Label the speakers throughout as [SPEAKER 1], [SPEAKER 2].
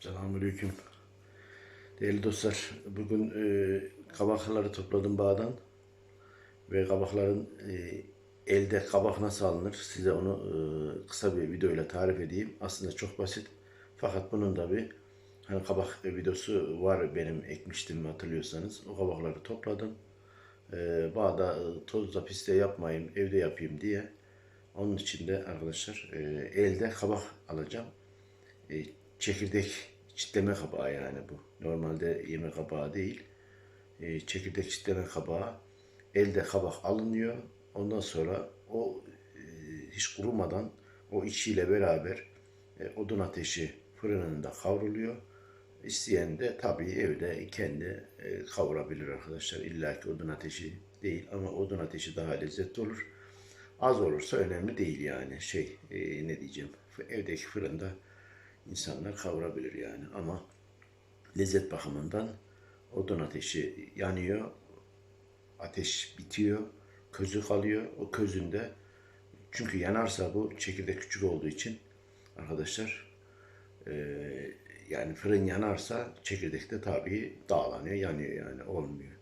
[SPEAKER 1] Selamünaleyküm. Değerli dostlar, bugün e, kabakları topladım bağdan ve kabakların e, elde kabak nasıl alınır size onu e, kısa bir videoyla tarif edeyim. Aslında çok basit fakat bunun da bir hani kabak videosu var benim ekmiştim hatırlıyorsanız. O kabakları topladım. E, bağda e, tozda piste yapmayayım evde yapayım diye. Onun için de arkadaşlar e, elde kabak alacağım e, çekirdek çitleme kabağı yani bu. Normalde yeme kabağı değil. E, çekirdek çitleme kabağı. Elde kabak alınıyor. Ondan sonra o e, hiç kurumadan o içiyle beraber e, odun ateşi fırınında kavruluyor. İsteyen de tabii evde kendi e, kavurabilir arkadaşlar. İlla ki odun ateşi değil ama odun ateşi daha lezzetli olur. Az olursa önemli değil yani şey e, ne diyeceğim evdeki fırında insanlar kavurabilir yani ama lezzet bakımından odun ateşi yanıyor, ateş bitiyor, közü kalıyor. O közünde çünkü yanarsa bu çekirdek küçük olduğu için arkadaşlar eee, yani fırın yanarsa çekirdek de tabii dağlanıyor, yanıyor yani olmuyor.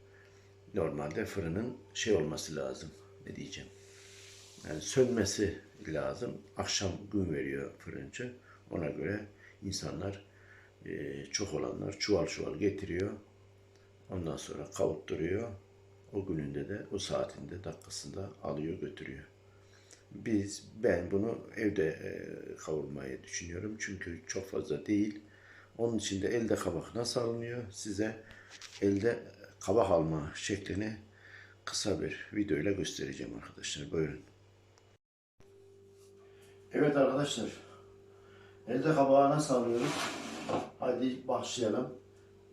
[SPEAKER 1] Normalde fırının şey olması lazım. Ne diyeceğim? Yani sönmesi lazım. Akşam gün veriyor fırıncı. Ona göre insanlar e, çok olanlar çuval çuval getiriyor. Ondan sonra kavutturuyor. O gününde de o saatinde dakikasında alıyor götürüyor. Biz ben bunu evde e, kavurmayı düşünüyorum. Çünkü çok fazla değil. Onun için de elde kabak nasıl alınıyor? Size elde kabak alma şeklini kısa bir videoyla göstereceğim arkadaşlar. Buyurun. Evet arkadaşlar. Elde kabağı nasıl alıyoruz? Hadi başlayalım.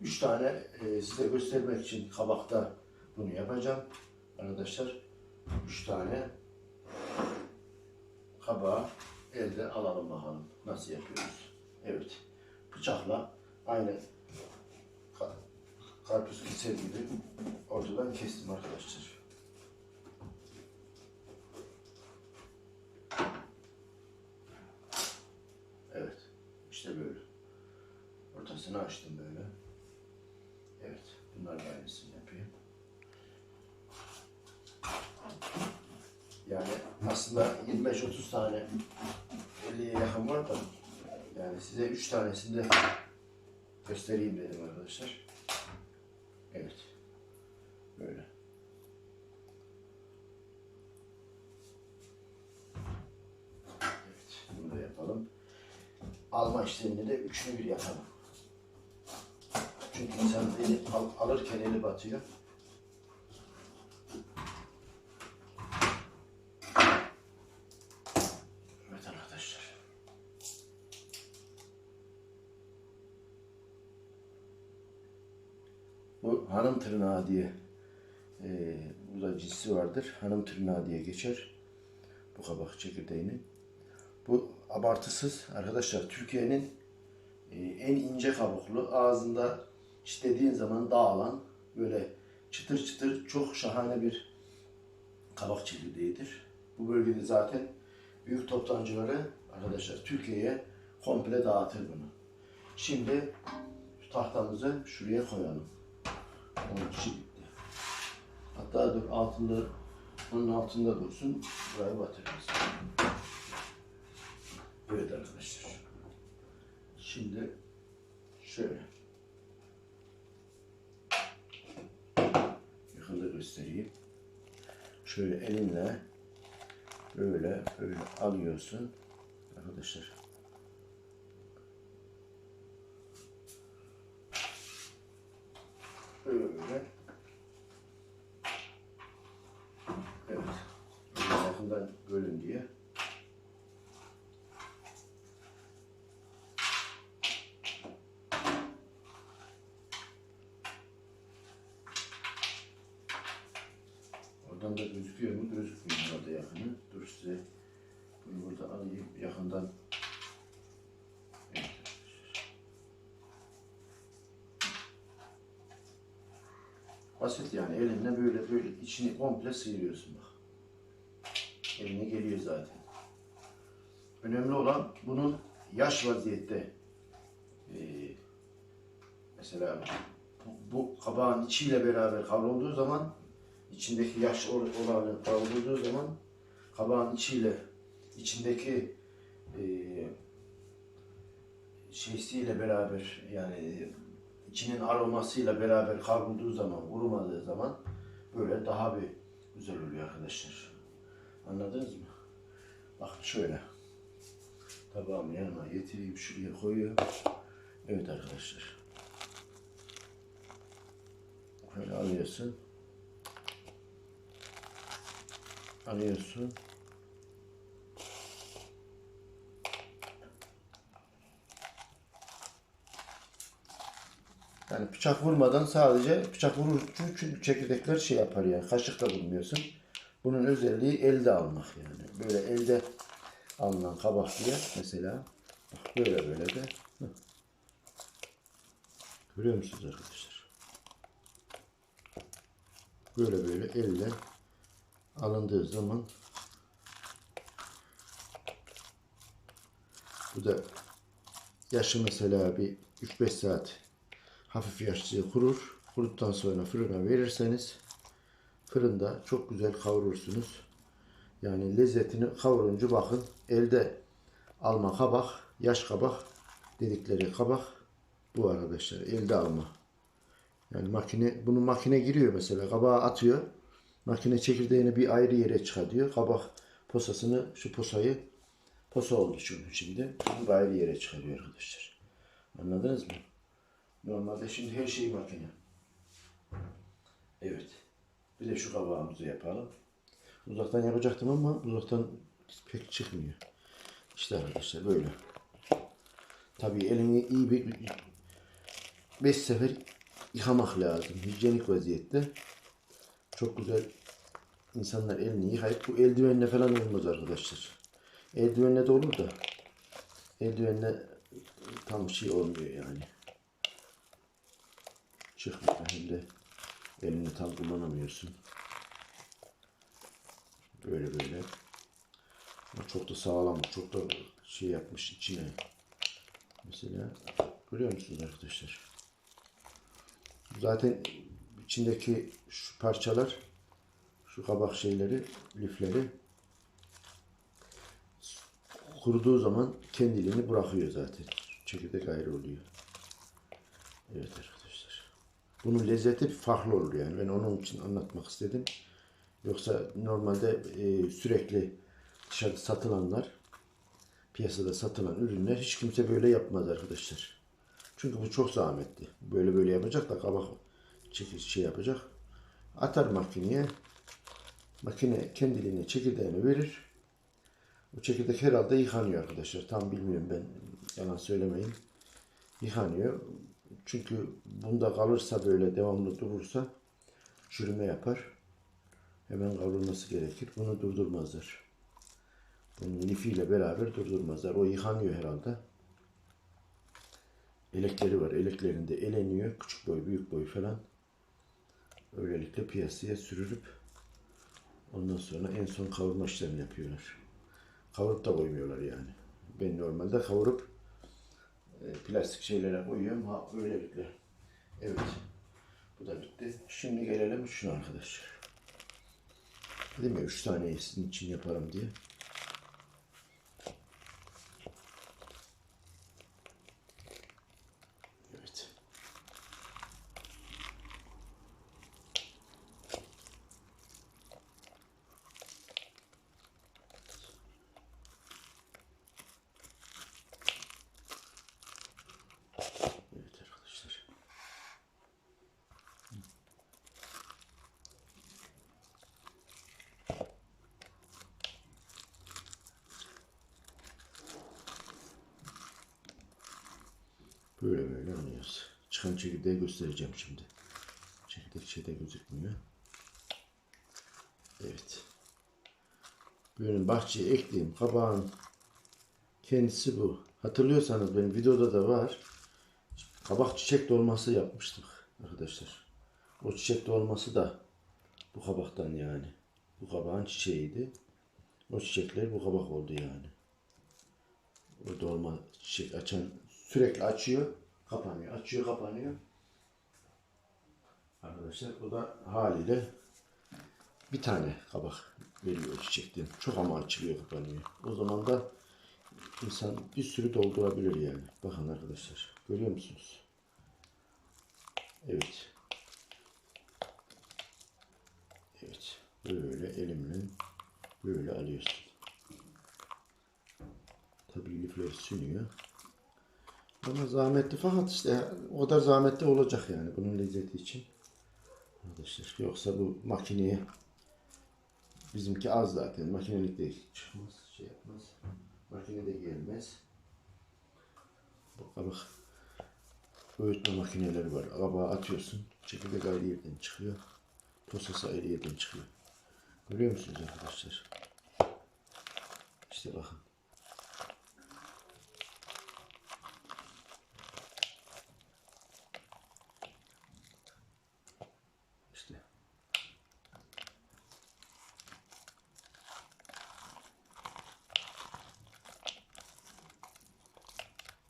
[SPEAKER 1] Üç tane e, size göstermek için kabakta bunu yapacağım. Arkadaşlar üç tane kabağı elde alalım bakalım. Nasıl yapıyoruz? Evet. Bıçakla aynı ka- karpuz keser gibi ortadan kestim arkadaşlar. Evet. İşte böyle. Ortasını açtım böyle. Evet. Bunlar da aynısını yapayım. Yani aslında 25-30 tane 50'ye yakın var da yani size 3 tanesini de göstereyim dedim arkadaşlar. Evet. Böyle. Evet. Bunu da yapalım alma işlemini de üçünü bir yapalım. Çünkü insan eli al- alırken eli batıyor. Evet arkadaşlar. Bu hanım tırnağı diye e, burada cinsi vardır. Hanım tırnağı diye geçer. Bu kabak çekirdeğinin. Bu abartısız arkadaşlar Türkiye'nin e, en ince kabuklu ağzında çitlediğin zaman dağılan böyle çıtır çıtır çok şahane bir kabak çekirdeğidir. Bu bölgede zaten büyük toptancıları arkadaşlar Türkiye'ye komple dağıtır bunu. Şimdi şu tahtamızı şuraya koyalım. Onun için. Hatta dur altında onun altında dursun. Buraya batırırız. Evet arkadaşlar. Şimdi şöyle. Yakında göstereyim. Şöyle elinle böyle böyle alıyorsun arkadaşlar. Böyle. Evet. Böyle yakından görün diye. Oradan da gözüküyor mu? Gözükmüyor orada yakını. Dur size bunu burada alayım yakından. Evet. Basit yani elinle böyle böyle içini komple sıyırıyorsun bak. Eline geliyor zaten. Önemli olan bunun yaş vaziyette e, mesela bu, bu kabağın içiyle beraber kavrulduğu zaman içindeki yaş or- oranı kavrulduğu zaman kabağın içiyle içindeki e, şeysiyle beraber yani içinin aromasıyla beraber kavrulduğu zaman, kurumadığı zaman böyle daha bir güzel oluyor arkadaşlar. Anladınız mı? Bak şöyle. Tabağımı yanıma getireyim şuraya koyuyorum. Evet arkadaşlar. Böyle alıyorsun. Alıyorsun. Yani bıçak vurmadan sadece bıçak vurur çünkü çekirdekler şey yapar yani kaşıkla vurmuyorsun. Bunun özelliği elde almak yani. Böyle elde alınan kabak diye mesela bak böyle böyle de görüyor musunuz arkadaşlar? Böyle böyle elle alındığı zaman bu da yaşı mesela bir 3-5 saat hafif yaşlıya kurur. Kuruduktan sonra fırına verirseniz fırında çok güzel kavurursunuz. Yani lezzetini kavurunca bakın elde alma kabak, yaş kabak dedikleri kabak bu arkadaşlar elde alma. Yani makine bunu makine giriyor mesela kabağı atıyor. Makine çekirdeğini bir ayrı yere çıkartıyor. Kabak posasını şu posayı posa oldu şunun şimdi. Bir ayrı yere çıkarıyor arkadaşlar. Anladınız mı? Normalde şimdi her şey makine. Evet. Bir de şu kabağımızı yapalım. Uzaktan yapacaktım ama uzaktan pek çıkmıyor. İşte arkadaşlar böyle. Tabii elini iyi bir 5 sefer yıkamak lazım. Hijyenik vaziyette. Çok güzel insanlar elini yıkayıp bu eldivenle falan olmaz arkadaşlar. Eldivenle de olur da eldivenle tam şey olmuyor yani. Çıkmıyor hem de elini tam kullanamıyorsun. Böyle böyle. Ama çok da sağlam, çok da şey yapmış içine. Mesela görüyor musunuz arkadaşlar? Zaten içindeki şu parçalar, şu kabak şeyleri, lifleri kuruduğu zaman kendiliğini bırakıyor zaten. Çekirdek ayrı oluyor. Evet arkadaşlar. Bunun lezzeti farklı olur yani. Ben onun için anlatmak istedim. Yoksa normalde e, sürekli dışarıda satılanlar, piyasada satılan ürünler hiç kimse böyle yapmaz arkadaşlar. Çünkü bu çok zahmetli. Böyle böyle yapacak da kabak çekil şey yapacak. Atar makineye. Makine kendiliğine çekirdeğini verir. Bu çekirdek herhalde yıkanıyor arkadaşlar. Tam bilmiyorum ben. Yalan söylemeyin. Yıkanıyor. Çünkü bunda kalırsa böyle devamlı durursa çürüme yapar. Hemen kavrulması gerekir. Bunu durdurmazlar. Bunun lifiyle beraber durdurmazlar. O yıkanıyor herhalde. Elekleri var. Eleklerinde eleniyor. Küçük boy, büyük boy falan. Öylelikle piyasaya sürülüp ondan sonra en son kavurma işlemini yapıyorlar. Kavurup da koymuyorlar yani. Ben normalde kavurup e, plastik şeylere koyuyorum. Ha öylelikle. Evet. Bu da bitti. Şimdi gelelim şuna arkadaşlar. Dedim ya üç tane sizin için yaparım diye. Evet. Evet arkadaşlar. Böyle böyle alıyoruz. Çıkan çekirdeği göstereceğim şimdi. Çekirdek şeyde gözükmüyor. Evet. Böyle bahçeye ekleyeyim. Kabağın kendisi bu. Hatırlıyorsanız benim videoda da var. Kabak çiçek dolması yapmıştık arkadaşlar. O çiçek dolması da bu kabaktan yani. Bu kabağın çiçeğiydi. O çiçekler bu kabak oldu yani. O dolma çiçek açan sürekli açıyor. Kapanıyor. Açıyor kapanıyor. Arkadaşlar o da haliyle bir tane kabak veriyor çiçekten. Çok ama açılıyor kapanıyor. O zaman da insan bir sürü doldurabilir yani. Bakın arkadaşlar. Görüyor musunuz? Evet. Evet. Böyle elimle böyle alıyorsun. Tabii lifleri sünüyor. Ama zahmetli fakat işte o kadar zahmetli olacak yani bunun lezzeti için. Arkadaşlar yoksa bu makineye bizimki az zaten. Makinelik değil çıkmaz şey yapmaz. Makinede gelmez. Bu kabak öğütme makineleri var. Kabağı atıyorsun çekirdek ayrı yerden çıkıyor. Posası ayrı yerden çıkıyor. Görüyor musunuz arkadaşlar? İşte bakın işte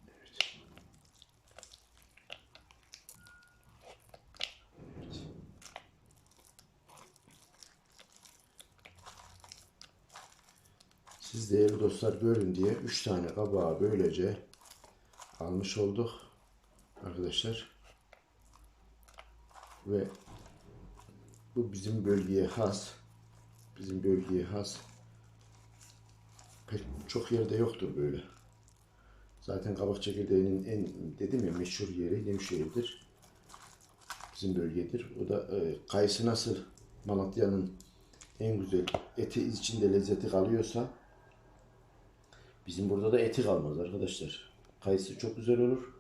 [SPEAKER 1] Evet. Evet. Siz değerli dostlar görün diye 3 tane kabağı böylece almış olduk arkadaşlar. Ve bu bizim bölgeye has. Bizim bölgeye has. Pek çok yerde yoktur böyle. Zaten kabak çekirdeğinin en dedim ya meşhur yeri Nevşehir'dir. Bizim bölgedir. O da e, kayısı nasıl Malatya'nın en güzel eti içinde lezzeti kalıyorsa bizim burada da eti kalmaz arkadaşlar. Kayısı çok güzel olur.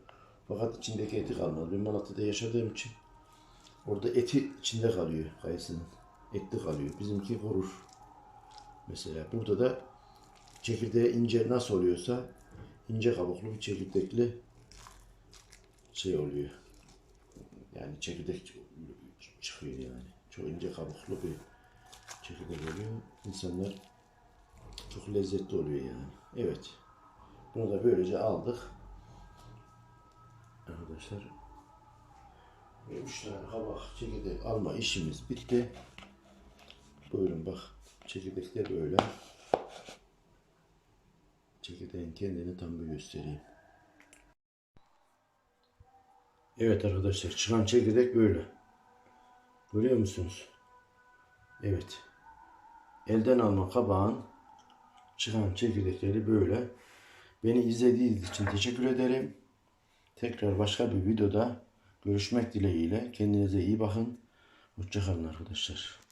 [SPEAKER 1] Fakat içindeki eti kalmaz. Ben Malatya'da yaşadığım için orada eti içinde kalıyor kayısının. Etli kalıyor. Bizimki kurur. Mesela burada da çekirdeği ince nasıl oluyorsa ince kabuklu bir çekirdekli şey oluyor. Yani çekirdek çıkıyor yani. Çok ince kabuklu bir çekirdek oluyor. İnsanlar çok lezzetli oluyor yani. Evet. Bunu da böylece aldık. Arkadaşlar. Ve üç tane kabak çekirdek alma işimiz bitti. Buyurun bak. Çekirdekler böyle. Çekirdeğin kendini tam bir göstereyim. Evet arkadaşlar çıkan çekirdek böyle. Görüyor musunuz? Evet. Elden alma kabağın çıkan çekirdekleri böyle. Beni izlediğiniz için teşekkür ederim. Tekrar başka bir videoda görüşmek dileğiyle. Kendinize iyi bakın. Hoşçakalın arkadaşlar.